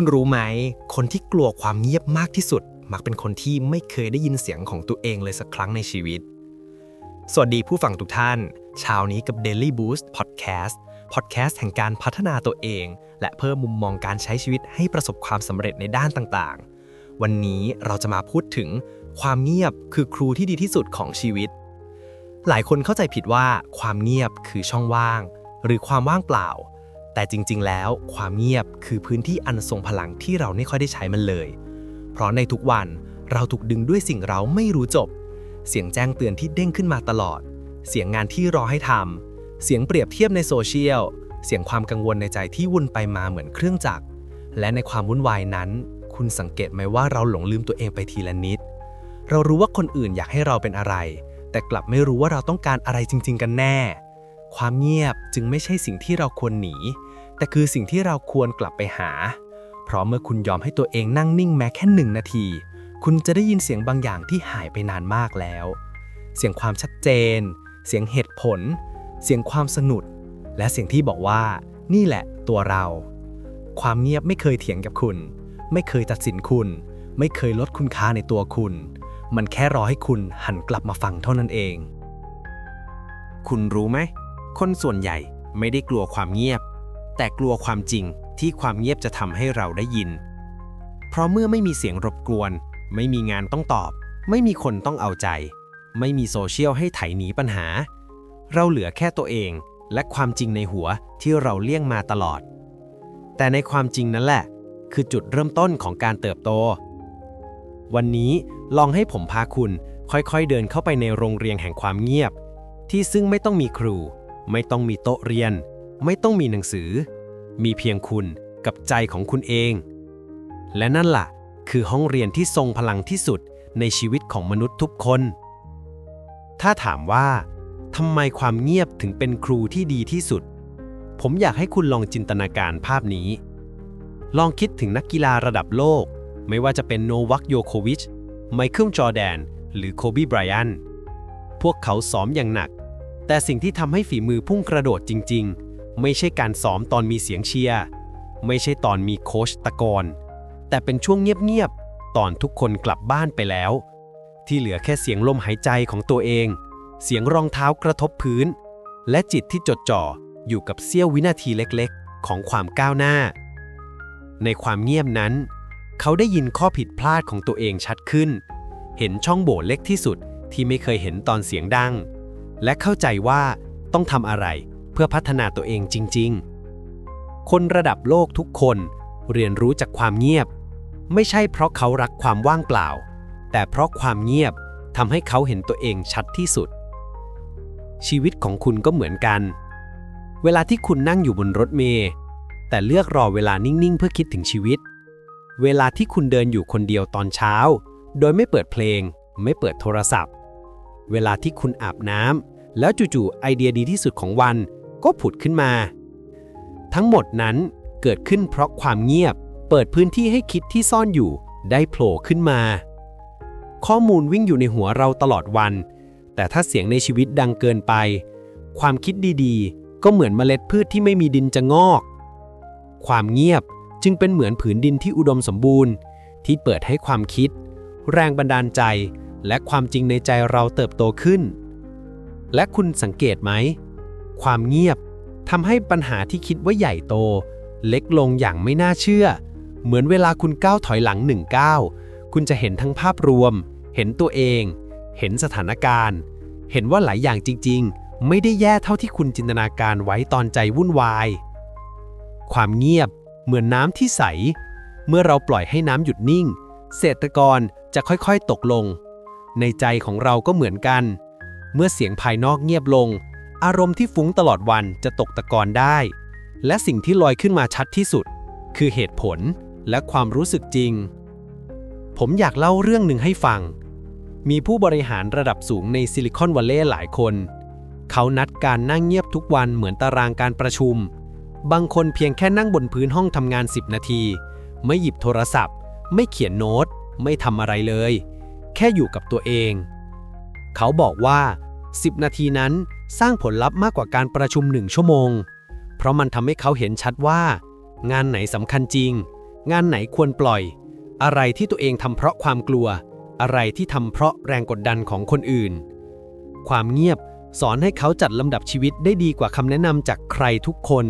คุณรู้ไหม คนที่กลัวความเงียบมากที่สุด มักเป็นคนที่ไม่เคยได้ยินเสียงของตัวเองเลยสักครั้งในชีวิต สวัสดีผู้ฟังทุกท่าน เช้านี้กับ Daily Boost Podcast Podcast แห่งการพัฒนาตัวเอง และเพิ่มมุมมองการใช้ชีวิตให้ประสบความสำเร็จในด้านต่างๆ วันนี้เราจะมาพูดถึง ความเงียบคือครูที่ดีที่สุดของชีวิต หลายคนเข้าใจผิดว่า ความเงียบคือช่องว่าง หรือความว่างเปล่า แต่จริง ๆ แล้วความเงียบคือพื้นที่อันทรงพลังที่เราไม่ค่อยได้ใช้มันเลย เพราะในทุกวันเราถูกดึงด้วยสิ่งเราไม่รู้จบ เสียงแจ้งเตือนที่เด้งขึ้นมาตลอด เสียงงานที่รอให้ทำเสียงเปรียบเทียบในโซเชียล เสียงความกังวลในใจที่วุ่นไปมาเหมือนเครื่องจักร และในความวุ่นวายนั้น คุณสังเกตไหมว่าเราหลงลืมตัวเองไปทีละนิด เรารู้ว่าคนอื่นอยากให้เราเป็นอะไร แต่กลับไม่รู้ว่าเราต้องการอะไรจริง ๆ กันแน่ ความเงียบจึงไม่ใช่สิ่งที่เราควรหนี แต่คือสิ่งที่เราควรกลับไปหา เพราะเมื่อคุณยอมให้ตัวเองนั่งนิ่งแม้แค่หนึ่งนาที คุณจะได้ยินเสียงบางอย่างที่หายไปนานมากแล้ว เสียงความชัดเจน เสียงเหตุผล เสียงความสนุดและเสียงที่บอกว่า นี่แหละตัวเรา ความเงียบไม่เคยเถียงกับคุณ ไม่เคยตัดสินคุณ ไม่เคยลดคุณค่าในตัวคุณ มันแค่รอให้คุณหันกลับมาฟังเท่านั้นเอง คุณรู้ไหม คนส่วนใหญ่ไม่ได้กลัวความเงียบ แต่กลัวความจริงที่ความเงียบจะทำให้เราได้ยิน เพราะเมื่อไม่มีเสียงรบกวน ไม่มีงานต้องตอบ ไม่มีคนต้องเอาใจ ไม่มีโซเชียลให้ไถหนีปัญหา เราเหลือแค่ตัวเองและความจริงในหัวที่เราเลี่ยงมาตลอด แต่ในความจริงนั่นแหละ คือจุดเริ่มต้นของการเติบโต วันนี้ลองให้ผมพาคุณค่อยๆเดินเข้าไปในโรงเรียนแห่งความเงียบ ที่ซึ่งไม่ต้องมีครู ไม่ต้องมีโต๊ะเรียน ไม่ต้องมีหนังสือ มีเพียงคุณกับใจของคุณเอง และนั่นล่ะ คือห้องเรียนที่ทรงพลังที่สุดในชีวิตของมนุษย์ทุกคน ถ้าถามว่าทำไมความเงียบถึงเป็นครูที่ดีที่สุด ผมอยากให้คุณลองจินตนาการภาพนี้ ลองคิดถึงนักกีฬาระดับโลก ไม่ว่าจะเป็นโนวัคโยโควิช ไมเคิลจอร์แดน หรือโคบีไบรอัน พวกเขาซ้อมอย่างหนัก แต่สิ่งที่ทำให้ฝีมือพุ่งกระโดดจริง ๆ ไม่ใช่การซ้อมตอนมีเสียงเชียร์ไม่ใช่ตอนมีโค้ชตะโกนแต่เป็นช่วงเงียบๆ ตอนทุกคนกลับบ้านไปแล้ว ที่เหลือแค่เสียงลมหายใจของตัวเอง เสียงรองเท้ากระทบพื้น และจิตที่จดจ่ออยู่กับเสี้ยววินาทีเล็กๆ ของความก้าวหน้า ในความเงียบนั้น เขาได้ยินข้อผิดพลาดของตัวเองชัดขึ้น เห็นช่องโหว่เล็กที่สุดที่ไม่เคยเห็นตอนเสียงดัง และเข้าใจว่าต้องทำอะไร พื่อพัฒนาตัวเองจริง ๆ คนระดับโลกทุกคนเรียนรู้จากความเงียบ ไม่ใช่เพราะเขารักความว่างเปล่า แต่เพราะความเงียบทำให้เขาเห็นตัวเองชัดที่สุด ชีวิตของคุณก็เหมือนกัน เวลาที่คุณนั่งอยู่บนรถเมล์แต่เลือกรอเวลานิ่ง ๆ เพื่อคิดถึงชีวิต เวลาที่คุณเดินอยู่คนเดียวตอนเช้า โดยไม่เปิดเพลง ไม่เปิดโทรศัพท์ เวลาที่คุณอาบน้ำแล้วจู่ๆไอเดียดีที่สุดของวัน ก็ผุดขึ้นมา ทั้งหมดนั้นเกิดขึ้นเพราะความเงียบ เปิดพื้นที่ให้คิดที่ซ่อนอยู่ได้โผล่ขึ้นมา ข้อมูลวิ่งอยู่ในหัวเราตลอดวัน แต่ถ้าเสียงในชีวิตดังเกินไป ความคิดดีๆ ก็เหมือนเมล็ดพืชที่ไม่มีดินจะงอก ความเงียบจึงเป็นเหมือนผืนดินที่อุดมสมบูรณ์ ที่เปิดให้ความคิด แรงบันดาลใจ และความจริงในใจเราเติบโตขึ้น และคุณสังเกตไหม ความเงียบทำให้ปัญหาที่คิดว่าใหญ่โต เล็กลงอย่างไม่น่าเชื่อ เหมือนเวลาคุณก้าวถอยหลังหนึ่งก้าวคุณจะเห็นทั้งภาพรวม เห็นตัวเอง เห็นสถานการณ์ เห็นว่าหลายอย่างจริง ๆ ไม่ได้แย่เท่าที่คุณจินตนาการไว้ตอนใจวุ่นวาย ความเงียบเหมือนน้ำที่ใส เมื่อเราปล่อยให้น้ำหยุดนิ่ง เศรษฐกรจะค่อยๆตกลง ในใจของเราก็เหมือนกัน เมื่อเสียงภายนอกเงียบลง อารมณ์ที่ฟุ้งตลอดวันจะตกตะกอนได้ และสิ่งที่ลอยขึ้นมาชัดที่สุด คือเหตุผลและความรู้สึกจริง ผมอยากเล่าเรื่องหนึ่งให้ฟัง มีผู้บริหารระดับสูงในซิลิคอนวัลเลย์หลายคน เขานัดการนั่งเงียบทุกวันเหมือนตารางการประชุม บางคนเพียงแค่นั่งบนพื้นห้องทำงาน 10 นาที ไม่หยิบโทรศัพท์ ไม่เขียนโน้ต ไม่ทำอะไรเลย แค่อยู่กับตัวเอง เขาบอกว่า 10 นาทีนั้น สร้างผลลัพธ์มากกว่าการประชุมหนึ่งชั่วโมง เพราะมันทำให้เขาเห็นชัดว่า งานไหนสำคัญจริง งานไหนควรปล่อย อะไรที่ตัวเองทำเพราะความกลัว อะไรที่ทำเพราะแรงกดดันของคนอื่น ความเงียบสอนให้เขาจัดลำดับชีวิตได้ดีกว่าคำแนะนำจากใครทุกคน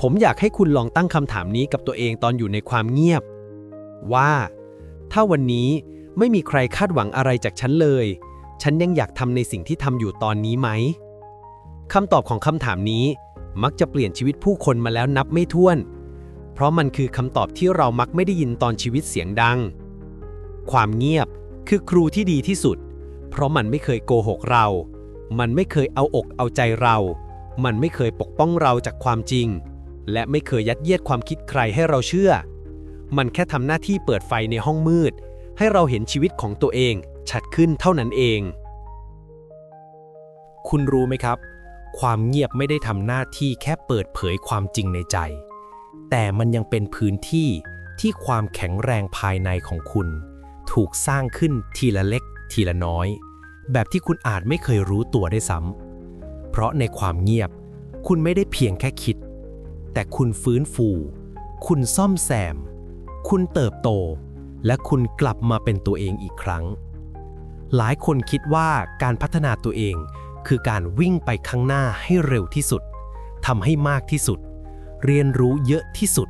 ผมอยากให้คุณลองตั้งคำถามนี้กับตัวเองตอนอยู่ในความเงียบ ว่า ถ้าวันนี้ไม่มีใครคาดหวังอะไรจากฉันเลย ฉันยังอยากทำในสิ่งที่ทำอยู่ตอนนี้ไหมคำตอบของคำถามนี้ มักจะเปลี่ยนชีวิตผู้คนมาแล้วนับไม่ถ้วน เพราะมันคือคำตอบที่เรามักไม่ได้ยินตอนชีวิตเสียงดัง ความเงียบคือครูที่ดีที่สุด เพราะมันไม่เคยโกหกเรา มันไม่เคยเอาอกเอาใจเรา มันไม่เคยปกป้องเราจากความจริง และไม่เคยยัดเยียดความคิดใครให้เราเชื่อ มันแค่ทำหน้าที่เปิดไฟในห้องมืด ให้เราเห็นชีวิตของตัวเอง ชัดขึ้นเท่านั้นเอง คุณรู้ไหมครับ ความเงียบไม่ได้ทำหน้าที่แค่เปิดเผยความจริงในใจ แต่มันยังเป็นพื้นที่ที่ความแข็งแรงภายในของคุณ ถูกสร้างขึ้นทีละเล็ก ทีละน้อย แบบที่คุณอาจไม่เคยรู้ตัวได้ซ้ำเพราะในความเงียบ คุณไม่ได้เพียงแค่คิด แต่คุณฟื้นฟู คุณซ่อมแซม คุณเติบโต และคุณกลับมาเป็นตัวเองอีกครั้ง หลายคนคิดว่าการพัฒนาตัวเอง คือการวิ่งไปข้างหน้าให้เร็วที่สุดทำให้มากที่สุด เรียนรู้เยอะที่สุด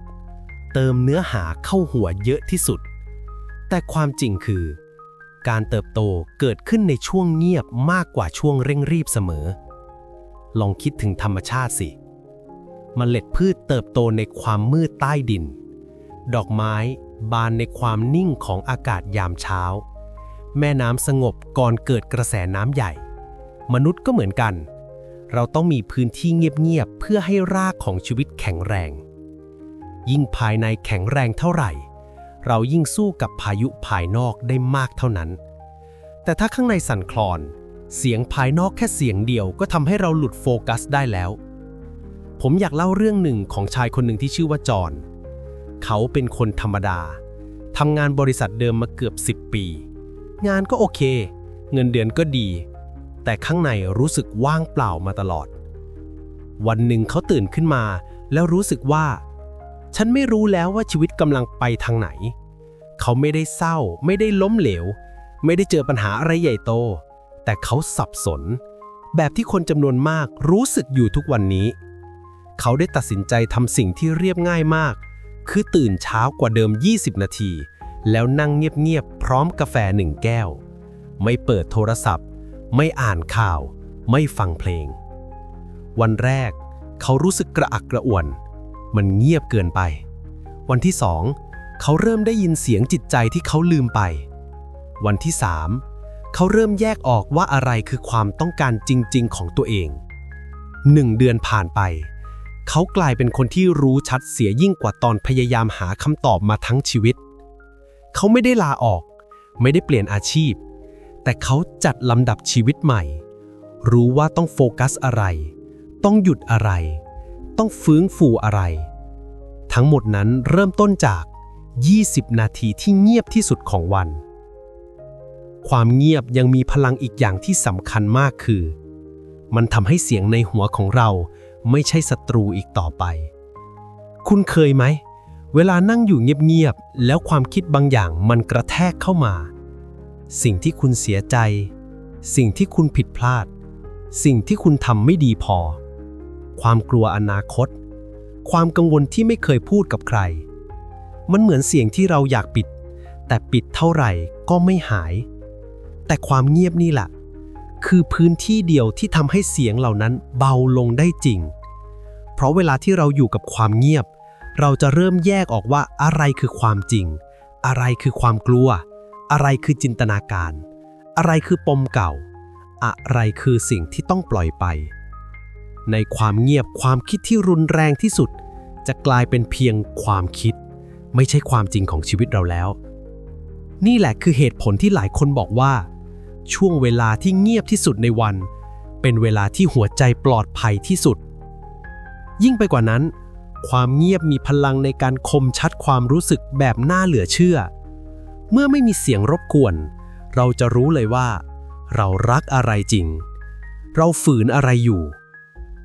เติมเนื้อหาเข้าหัวเยอะที่สุด แต่ความจริงคือ การเติบโตเกิดขึ้นในช่วงเงียบมากกว่าช่วงเร่งรีบเสมอ ลองคิดถึงธรรมชาติสิมเมล็ดพืชเติบโตในความมืดใต้ดิน ดอกไม้บานในความนิ่งของอากาศยามเช้า แม่น้ำสงบก่อนเกิดกระแสน้ำใหญ่ มนุษย์ก็เหมือนกัน เราต้องมีพื้นที่เงียบๆเพื่อให้รากของชีวิตแข็งแรง ยิ่งภายในแข็งแรงเท่าไหร่ เรายิ่งสู้กับพายุภายนอกได้มากเท่านั้น แต่ถ้าข้างในสั่นคลอน เสียงภายนอกแค่เสียงเดียวก็ทำให้เราหลุดโฟกัสได้แล้ว ผมอยากเล่าเรื่องหนึ่งของชายคนหนึ่งที่ชื่อว่าจอห์นเขาเป็นคนธรรมดาทำงานบริษัทเดิมมาเกือบ 10 ปี งานก็โอเค เงินเดือนก็ดี แต่ข้างในรู้สึกว่างเปล่ามาตลอด วันหนึ่งเขาตื่นขึ้นมา แล้วรู้สึกว่า ฉันไม่รู้แล้วว่าชีวิตกำลังไปทางไหน เขาไม่ได้เศร้า ไม่ได้ล้มเหลว ไม่ได้เจอปัญหาอะไรใหญ่โต แต่เขาสับสน แบบที่คนจำนวนมากรู้สึกอยู่ทุกวันนี้ เขาได้ตัดสินใจทำสิ่งที่เรียบง่ายมาก คือตื่นเช้ากว่าเดิม 20 นาที แล้วนั่งเงียบๆพร้อมกาแฟหนึ่งแก้ว ไม่เปิดโทรศัพท์ ไม่อ่านข่าว ไม่ฟังเพลง วันแรก เขารู้สึกกระอักกระอ่วน มันเงียบเกินไป วันที่สองเขาเริ่มได้ยินเสียงจิตใจที่เขาลืมไป วันที่สามเขาเริ่มแยกออกว่าอะไรคือความต้องการจริง ๆ ของตัวเองหนึ่งเดือนผ่านไป เขากลายเป็นคนที่รู้ชัดเสียยิ่งกว่าตอนพยายามหาคำตอบมาทั้งชีวิต เขาไม่ได้ลาออก ไม่ได้เปลี่ยนอาชีพ แต่เขาจัดลำดับชีวิตใหม่ รู้ว่าต้องโฟกัสอะไร ต้องหยุดอะไร ต้องฟื้นฟูอะไร ทั้งหมดนั้นเริ่มต้นจาก 20 นาทีที่เงียบที่สุดของวัน ความเงียบยังมีพลังอีกอย่างที่สำคัญมากคือ มันทำให้เสียงในหัวของเราไม่ใช่ศัตรูอีกต่อไป คุณเคยไหม เวลานั่งอยู่เงียบๆ แล้วความคิดบางอย่างมันกระแทกเข้ามา สิ่งที่คุณเสียใจ สิ่งที่คุณผิดพลาด สิ่งที่คุณทำไม่ดีพอ ความกลัวอนาคต ความกังวลที่ไม่เคยพูดกับใคร มันเหมือนเสียงที่เราอยากปิด แต่ปิดเท่าไหร่ก็ไม่หาย แต่ความเงียบนี่แหละคือพื้นที่เดียวที่ทำให้เสียงเหล่านั้นเบาลงได้จริง เพราะเวลาที่เราอยู่กับความเงียบ เราจะเริ่มแยกออกว่าอะไรคือความจริง อะไรคือความกลัว อะไรคือจินตนาการ อะไรคือปมเก่า อะไรคือสิ่งที่ต้องปล่อยไป ในความเงียบความคิดที่รุนแรงที่สุด จะกลายเป็นเพียงความคิด ไม่ใช่ความจริงของชีวิตเราแล้ว นี่แหละคือเหตุผลที่หลายคนบอกว่า ช่วงเวลาที่เงียบที่สุดในวัน เป็นเวลาที่หัวใจปลอดภัยที่สุด ยิ่งไปกว่านั้น ความเงียบมีพลังในการคมชัดความรู้สึกแบบน่าเหลือเชื่อ เมื่อไม่มีเสียงรบกวน เราจะรู้เลยว่า เรารักอะไรจริง เราฝืนอะไรอยู่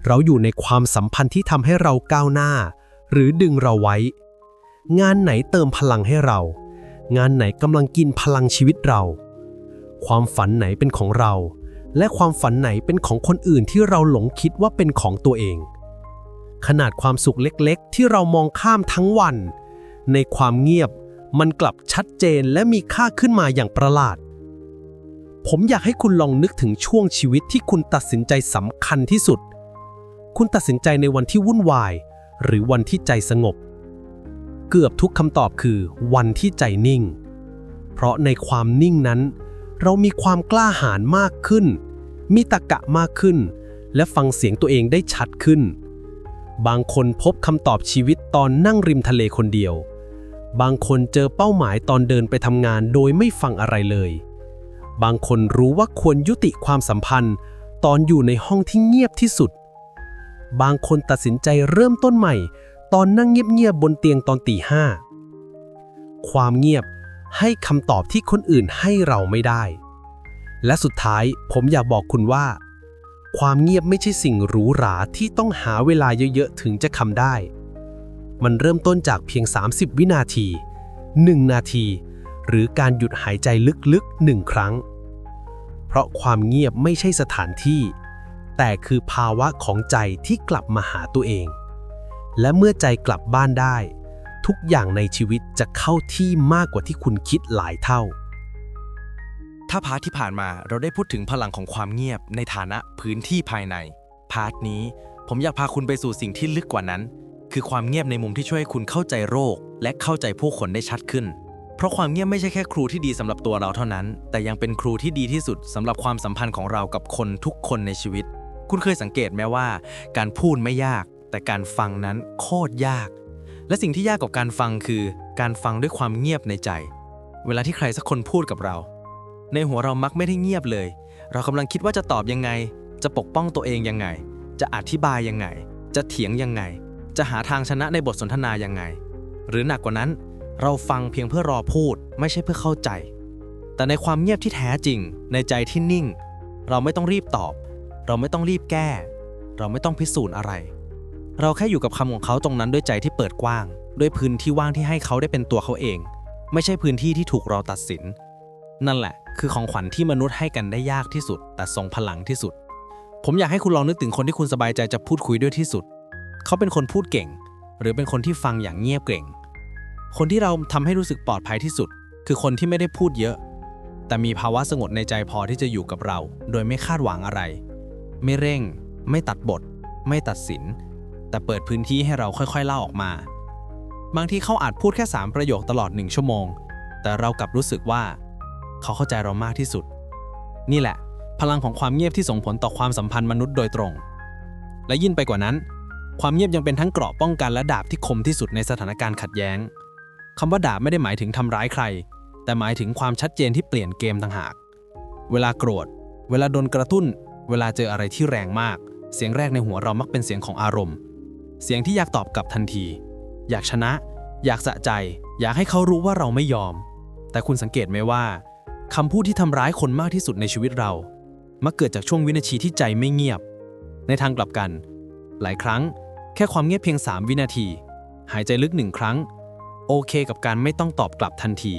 เราอยู่ในความสัมพันธ์ที่ทำให้เราก้าวหน้า หรือดึงเราไว้ งานไหนเติมพลังให้เรา งานไหนกำลังกินพลังชีวิตเรา ความฝันไหนเป็นของเรา และความฝันไหนเป็นของคนอื่นที่เราหลงคิดว่าเป็นของตัวเอง ขนาดความสุขเล็กๆ ที่เรามองข้ามทั้งวัน ในความเงียบมันกลับชัดเจนและมีค่าขึ้นมาอย่างประหลาด ผมอยากให้คุณลองนึกถึงช่วงชีวิตที่คุณตัดสินใจสำคัญที่สุด คุณตัดสินใจในวันที่วุ่นวาย หรือวันที่ใจสงบ เกือบทุกคำตอบคือ วันที่ใจนิ่ง เพราะในความนิ่งนั้น เรามีความกล้าหาญมากขึ้น มีตะกะมากขึ้น และฟังเสียงตัวเองได้ชัดขึ้น บางคนพบคำตอบชีวิตตอนนั่งริมทะเลคนเดียว บางคนเจอเป้าหมายตอนเดินไปทำงานโดยไม่ฟังอะไรเลย บางคนรู้ว่าควรยุติความสัมพันธ์ ตอนอยู่ในห้องที่เงียบที่สุด บางคนตัดสินใจเริ่มต้นใหม่ ตอนนั่งเงียบๆบนเตียงตอนตีห้า ความเงียบให้คำตอบที่คนอื่นให้เราไม่ได้ และสุดท้ายผมอยากบอกคุณว่า ความเงียบไม่ใช่สิ่งหรูหราที่ต้องหาเวลาเยอะๆ ถึงจะคำได้ มันเริ่มต้นจากเพียง 30 วินาที 1 นาที หรือการหยุดหายใจลึกๆหนึ่งครั้ง เพราะความเงียบไม่ใช่สถานที่ แต่คือภาวะของใจที่กลับมาหาตัวเอง และเมื่อใจกลับบ้านได้ ทุกอย่างในชีวิตจะเข้าที่มากกว่าที่คุณคิดหลายเท่า ถ้าพาร์ทที่ผ่านมาเราได้พูดถึงพลังของความเงียบในฐานะพื้นที่ภายใน พาร์ทนี้ผมอยากพาคุณไปสู่สิ่งที่ลึกกว่านั้น คือความเงียบในมุมที่ช่วยให้คุณเข้าใจโรค และเข้าใจผู้คนได้ชัดขึ้น เพราะความเงียบไม่ใช่แค่ครูที่ดีสำหรับตัวเราเท่านั้น แต่ยังเป็นครูที่ดีที่สุดสำหรับความสัมพันธ์ของเรากับคนทุกคนในชีวิต คุณเคยสังเกตไหมว่า การพูดไม่ยาก แต่การฟังนั้นโคตรยาก และสิ่งที่ยากกว่าการฟังคือ การฟังด้วยความเงียบในใจ เวลาที่ใครสักคนพูดกับเรา ในหัวเรามักไม่ได้เงียบเลย เรากำลังคิดว่าจะตอบยังไง จะปกป้องตัวเองยังไง จะอธิบายยังไง จะเถียงยังไง จะหาทางชนะในบทสนทนายังไง หรือหนักกว่านั้น เราฟังเพียงเพื่อรอพูด ไม่ใช่เพื่อเข้าใจ แต่ในความเงียบที่แท้จริง ในใจที่นิ่ง เราไม่ต้องรีบตอบ เราไม่ต้องรีบแก้ เราไม่ต้องพิสูจน์อะไร เราแค่อยู่กับคำของเขาตรงนั้นด้วยใจที่เปิดกว้าง ด้วยพื้นที่ว่างที่ให้เขาได้เป็นตัวเขาเอง ไม่ใช่พื้นที่ที่ถูกเราตัดสิน นั่นแหละ คือของขวัญที่มนุษย์ให้กันได้ยากที่สุด แต่ทรงพลังที่สุด ผมอยากให้คุณลองนึกถึงคนที่คุณสบายใจจะพูดคุยด้วยที่สุด เขาเป็นคนพูดเก่ง หรือเป็นคนที่ฟังอย่างเงียบเกร่งคนที่เราทำให้รู้สึกปลอดภัยที่สุด คือคนที่ไม่ได้พูดเยอะ แต่มีภาวะสงบในใจพอที่จะอยู่กับเรา โดยไม่คาดหวังอะไร ไม่เร่ง ไม่ตัดบท ไม่ตัดสิน แต่เปิดพื้นที่ให้เราค่อยๆเล่าออกมา บางทีเขาอาจพูดแค่ 3 ประโยคตลอดหนึ่งชั่วโมง แต่เรากลับรู้สึกว่า เขาเข้าใจเรามากที่สุด นี่แหละ พลังของความเงียบที่ส่งผลต่อความสัมพันธ์มนุษย์โดยตรง และยิ่งไปกว่านั้น ความเงียบยังเป็นทั้งเกราะป้องกันและดาบที่คมที่สุดในสถานการณ์ขัดแย้งคำว่าดาบไม่ได้หมายถึงทำร้ายใคร แต่หมายถึงความชัดเจนที่เปลี่ยนเกมต่างหาก เวลาโกรธ เวลาโดนกระตุ้น เวลาเจออะไรที่แรงมาก เสียงแรกในหัวเรามักเป็นเสียงของอารมณ์ เสียงที่อยากตอบกลับทันที อยากชนะ อยากสะใจ อยากให้เขารู้ว่าเราไม่ยอม แต่คุณสังเกตไหมว่า คำพูดที่ทำร้ายคนมากที่สุดในชีวิตเรา มักเกิดจากช่วงวินาทีที่ใจไม่เงียบ ในทางกลับกัน หลายครั้ง แค่ความเงียบเพียง 3 วินาที หายใจลึกหนึ่งครั้ง โอเคกับการไม่ต้องตอบกลับทันที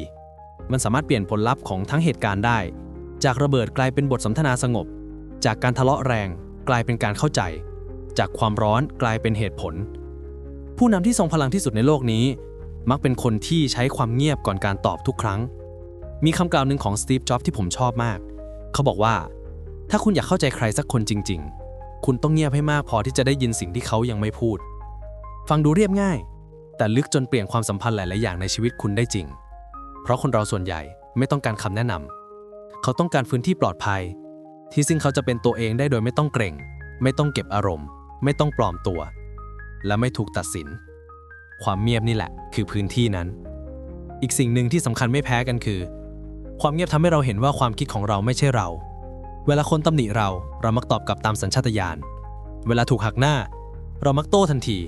มันสามารถเปลี่ยนผลลัพธ์ของทั้งเหตุการณ์ได้ จากระเบิดกลายเป็นบทสนทนาสงบ จากการทะเลาะแรงกลายเป็นการเข้าใจ จากความร้อนกลายเป็นเหตุผล ผู้นำที่ทรงพลังที่สุดในโลกนี้ มักเป็นคนที่ใช้ความเงียบก่อนการตอบทุกครั้ง มีคำกล่าวหนึ่งของสตีฟ จ็อบส์ที่ผมชอบมาก เขาบอกว่า ถ้าคุณอยากเข้าใจใครสักคนจริง ๆ คุณต้องเงียบให้มากพอที่จะได้ยินสิ่งที่เขายังไม่พูด ฟังดูเรียบง่าย แต่ลึกจนเปลี่ยนความสัมพันธ์หลาย ๆ อย่างในชีวิตคุณได้จริง เพราะคนเราส่วนใหญ่ไม่ต้องการคำแนะนำ เขาต้องการพื้นที่ปลอดภัย ที่ซึ่งเขาจะเป็นตัวเองได้โดยไม่ต้องเกรงไม่ต้องเก็บอารมณ์ ไม่ต้องปลอมตัว และไม่ถูกตัดสิน ความเงียบนี่แหละ คือพื้นที่นั้น อีกสิ่งหนึ่งที่สำคัญไม่แพ้กันคือ ความเงียบทำให้เราเห็นว่าความคิดของเราไม่ใช่เรา เวลาคนตำหนิเราเรามักตอบกลับตามสัญชาตญาณ เวลาถูกหักหน้า เรามักโต้ทันที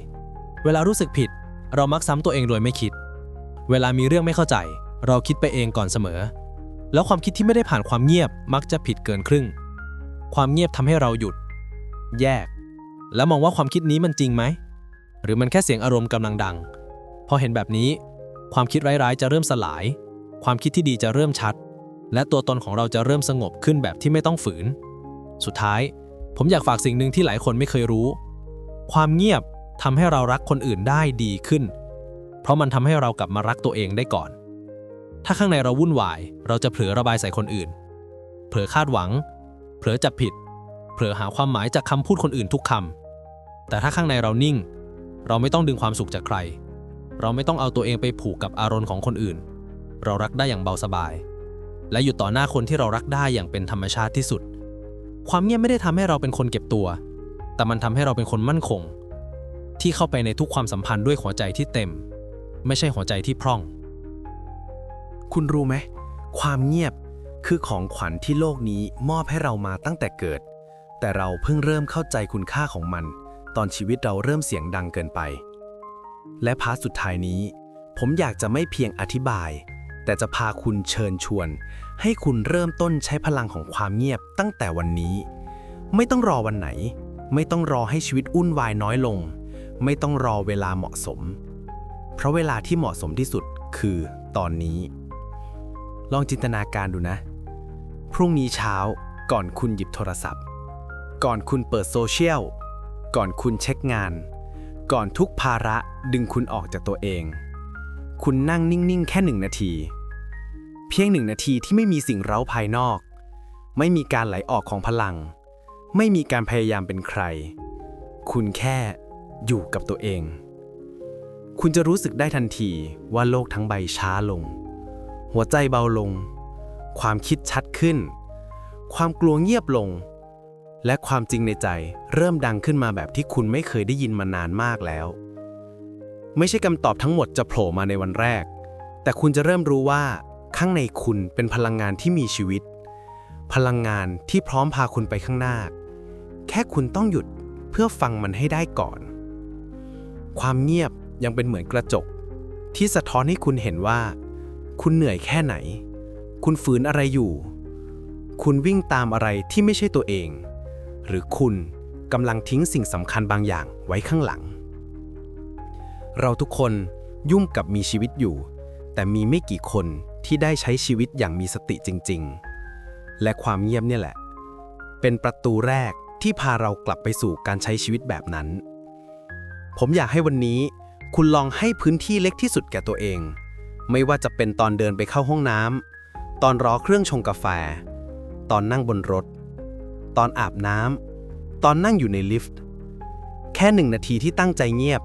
เวลารู้สึกผิด เรามักซ้ำตัวเองโดยไม่คิด เวลามีเรื่องไม่เข้าใจ เราคิดไปเองก่อนเสมอ แล้วความคิดที่ไม่ได้ผ่านความเงียบมักจะผิดเกินครึ่ง ความเงียบทำให้เราหยุด แยก แล้วมองว่าความคิดนี้มันจริงไหม หรือมันแค่เสียงอารมณ์กำลังดัง พอเห็นแบบนี้ ความคิดร้ายๆจะเริ่มสลาย ความคิดที่ดีจะเริ่มชัด และตัวตนของเราจะเริ่มสงบขึ้นแบบที่ไม่ต้องฝืน สุดท้าย ผมอยากฝากสิ่งหนึ่งที่หลายคนไม่เคยรู้ ความเงียบทำให้เรารักคนอื่นได้ดีขึ้น เพราะมันทำให้เรากลับมารักตัวเองได้ก่อน ถ้าข้างในเราวุ่นวาย เราจะเผลอระบายใส่คนอื่น เผลอคาดหวัง เผลอจับผิด เผลอหาความหมายจากคำพูดคนอื่นทุกคำแต่ถ้าข้างในเรานิ่ง เราไม่ต้องดึงความสุขจากใคร เราไม่ต้องเอาตัวเองไปผูกกับอารมณ์ของคนอื่น เรารักได้อย่างเบาสบาย และอยู่ต่อหน้าคนที่เรารักได้อย่างเป็นธรรมชาติที่สุด ความเงียบไม่ได้ทำให้เราเป็นคนเก็บตัว แต่มันทำให้เราเป็นคนมั่นคง ที่เข้าไปในทุกความสัมพันธ์ด้วยหัวใจที่เต็ม ไม่ใช่หัวใจที่พร่อง คุณรู้ไหมความเงียบคือของขวัญที่โลกนี้มอบให้เรามาตั้งแต่เกิด แต่เราเพิ่งเริ่มเข้าใจคุณค่าของมัน ตอนชีวิตเราเริ่มเสียงดังเกินไป และพาร์ทสุดท้ายนี้ ผมอยากจะไม่เพียงอธิบาย แต่จะพาคุณเชิญชวน ให้คุณเริ่มต้นใช้พลังของความเงียบตั้งแต่วันนี้ ไม่ต้องรอวันไหน ไม่ต้องรอให้ชีวิตอุ่นวายน้อยลง ไม่ต้องรอเวลาเหมาะสม เพราะเวลาที่เหมาะสมที่สุดคือตอนนี้ ลองจินตนาการดูนะ พรุ่งนี้เช้าก่อนคุณหยิบโทรศัพท์ ก่อนคุณเปิดโซเชียล ก่อนคุณเช็คงาน ก่อนทุกภาระดึงคุณออกจากตัวเอง คุณนั่งนิ่ง ๆ แค่หนึ่งนาที เพียงหนึ่งนาทีที่ไม่มีสิ่งเร้าภายนอก ไม่มีการไหลออกของพลัง ไม่มีการพยายามเป็นใคร คุณแค่อยู่กับตัวเอง คุณจะรู้สึกได้ทันทีว่าโลกทั้งใบช้าลง หัวใจเบาลง ความคิดชัดขึ้น ความกลัวเงียบลง และความจริงในใจเริ่มดังขึ้นมาแบบที่คุณไม่เคยได้ยินมานานมากแล้ว ไม่ใช่คำตอบทั้งหมดจะโผล่มาในวันแรก แต่คุณจะเริ่มรู้ว่า ข้างในคุณเป็นพลังงานที่มีชีวิต พลังงานที่พร้อมพาคุณไปข้างหน้า แค่คุณต้องหยุดเพื่อฟังมันให้ได้ก่อน ความเงียบยังเป็นเหมือนกระจก ที่สะท้อนให้คุณเห็นว่า คุณเหนื่อยแค่ไหน คุณฝืนอะไรอยู่ คุณวิ่งตามอะไรที่ไม่ใช่ตัวเอง หรือคุณกำลังทิ้งสิ่งสำคัญบางอย่างไว้ข้างหลัง เราทุกคนยุ่งกับมีชีวิตอยู่ แต่มีไม่กี่คนที่ได้ใช้ชีวิตอย่างมีสติจริง ๆ และความเงียบเนี่ยแหละ เป็นประตูแรกที่พาเรากลับไปสู่การใช้ชีวิตแบบนั้น ผมอยากให้วันนี้ คุณลองให้พื้นที่เล็กที่สุดแก่ตัวเอง ไม่ว่าจะเป็นตอนเดินไปเข้าห้องน้ำตอนรอเครื่องชงกาแฟ ตอนนั่งบนรถ ตอนอาบน้ำตอนนั่งอยู่ในลิฟต์ แค่หนึ่งนาทีที่ตั้งใจเงียบ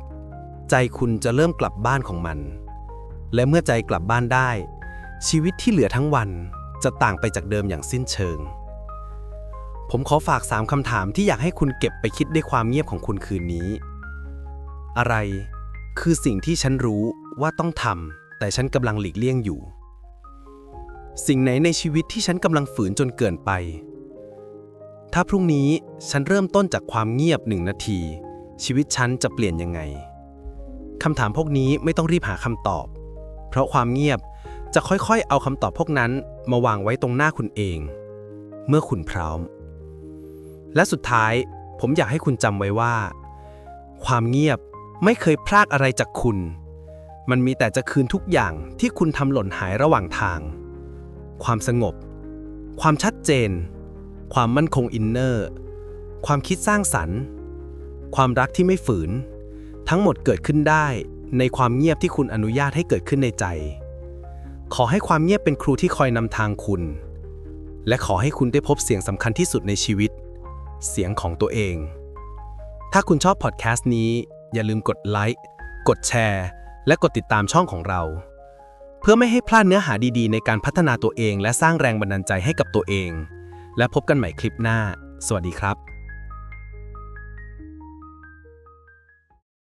ใจคุณจะเริ่มกลับบ้านของมัน และเมื่อใจกลับบ้านได้ ชีวิตที่เหลือทั้งวันจะต่างไปจากเดิมอย่างสิ้นเชิง ผมขอฝากสามคำถามที่อยากให้คุณเก็บไปคิดด้วยความเงียบของคุณคืนนี้ อะไรคือสิ่งที่ฉันรู้ว่าต้องทำแต่ฉันกำลังหลีกเลี่ยงอยู่ สิ่งไหนในชีวิตที่ฉันกำลังฝืนจนเกินไป ถ้าพรุ่งนี้ฉันเริ่มต้นจากความเงียบหนึ่งนาที ชีวิตฉันจะเปลี่ยนยังไง คำถามพวกนี้ไม่ต้องรีบหาคำตอบ เพราะความเงียบจะค่อยๆ เอาคำตอบพวกนั้นมาวางไว้ตรงหน้าคุณเอง เมื่อคุณพร้อม และสุดท้ายผมอยากให้คุณจำไว้ว่า ความเงียบไม่เคยพลากอะไรจากคุณ มันมีแต่จะคืนทุกอย่างที่คุณทำหล่นหายระหว่างทาง ความสงบ ความชัดเจน ความมั่นคงอินเนอร์ ความคิดสร้างสรรค์ ความรักที่ไม่ฝืน ทั้งหมดเกิดขึ้นได้ในความเงียบที่คุณอนุญาตให้เกิดขึ้นในใจ ขอให้ความเงียบเป็นครูที่คอยนำทางคุณ และขอให้คุณได้พบเสียงสำคัญที่สุดในชีวิต เสียงของตัวเอง ถ้าคุณชอบพอดแคสต์นี้ อย่าลืมกดไลค์ กดแชร์ และกดติดตามช่องของเรา เพื่อไม่ให้พลาดเนื้อหาดีๆ ในการพัฒนาตัวเอง และสร้างแรงบันดาลใจให้กับตัวเอง และพบกันใหม่คลิปหน้า สวัสดีครับ